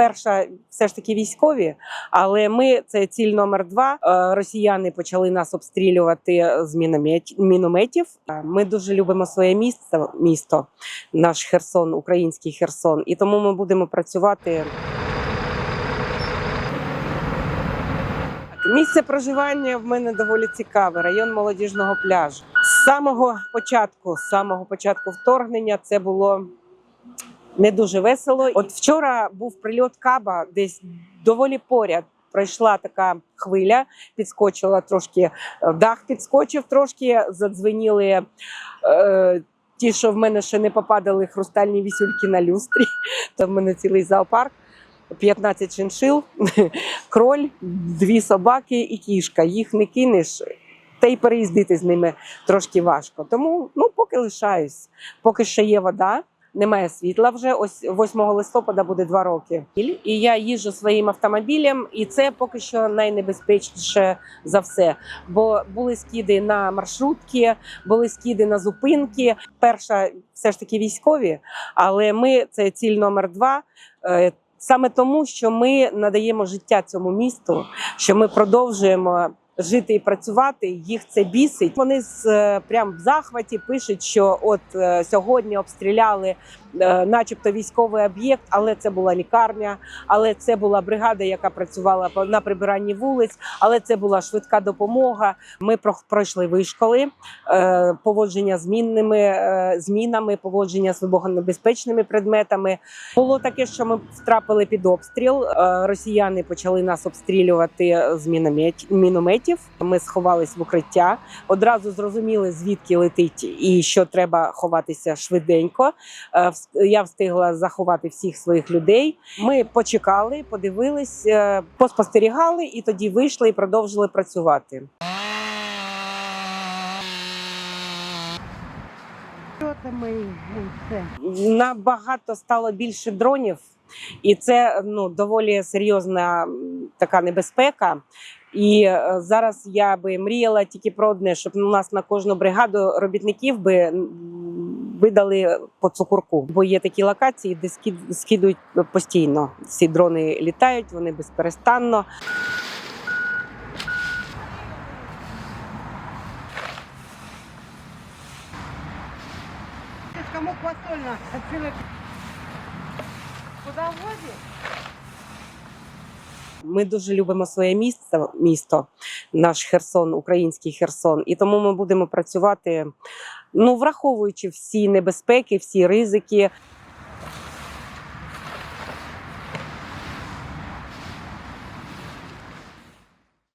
перша все ж таки військові, але ми це ціль номер два. Е, Росіяни почали нас обстрілювати з міномет- мінометів. Е, Ми дуже любимо своє місто, місто, наш Херсон, український Херсон, і тому ми будемо працювати. Місце проживання в мене доволі цікаве. Район молодіжного пляжу. З самого початку, з самого початку вторгнення, це було не дуже весело. От вчора був прильот каба, десь доволі поряд. Пройшла така хвиля, підскочила трошки, е, дах підскочив трошки, задзвеніли. Е, Ті, що в мене ще не попадали хрустальні вісюльки на люстрі, то в мене цілий зоопарк. 15 шиншил, кроль, дві собаки і кішка. Їх не кинеш, та й переїздити з ними трошки важко. Тому ну, поки лишаюсь, поки ще є вода. Немає світла вже. Ось 8 листопада буде два роки. І я їжджу своїм автомобілем, і це поки що найнебезпечніше за все. Бо були скиди на маршрутки, були скиди на зупинки. Перша все ж таки військові, але ми це ціль номер два. Е, Саме тому, що ми надаємо життя цьому місту, що ми продовжуємо жити і працювати. Їх це бісить. Вони з е, прям в захваті пишуть, що от е, сьогодні обстріляли, е, начебто, військовий об'єкт, але це була лікарня, але це була бригада, яка працювала на прибиранні вулиць, але це була швидка допомога. Ми про- пройшли вишколи, поводження з мінними змінами, поводження з вибухонебезпечними предметами. Було таке, що ми втрапили під обстріл. Росіяни почали нас обстрілювати з міномет- мінометів. Ми сховались в укриття. Одразу зрозуміли, звідки летить і що треба ховатися швиденько. Е, Я встигла заховати всіх своїх людей. Ми почекали, подивились, е, поспостерігали, і тоді вийшли і продовжили працювати. Набагато стало більше дронів, і це ну доволі серйозна така небезпека. І е, зараз я би мріяла тільки про одне, щоб у нас на кожну бригаду робітників би видали по цукурку. Бо є такі локації, де скид- скидують постійно. Ці дрони літають, вони безперестанно. Кому посольно? Куда возить? Ми дуже любимо своє місто, місто, наш Херсон, український Херсон, і тому ми будемо працювати, ну враховуючи всі небезпеки, всі ризики.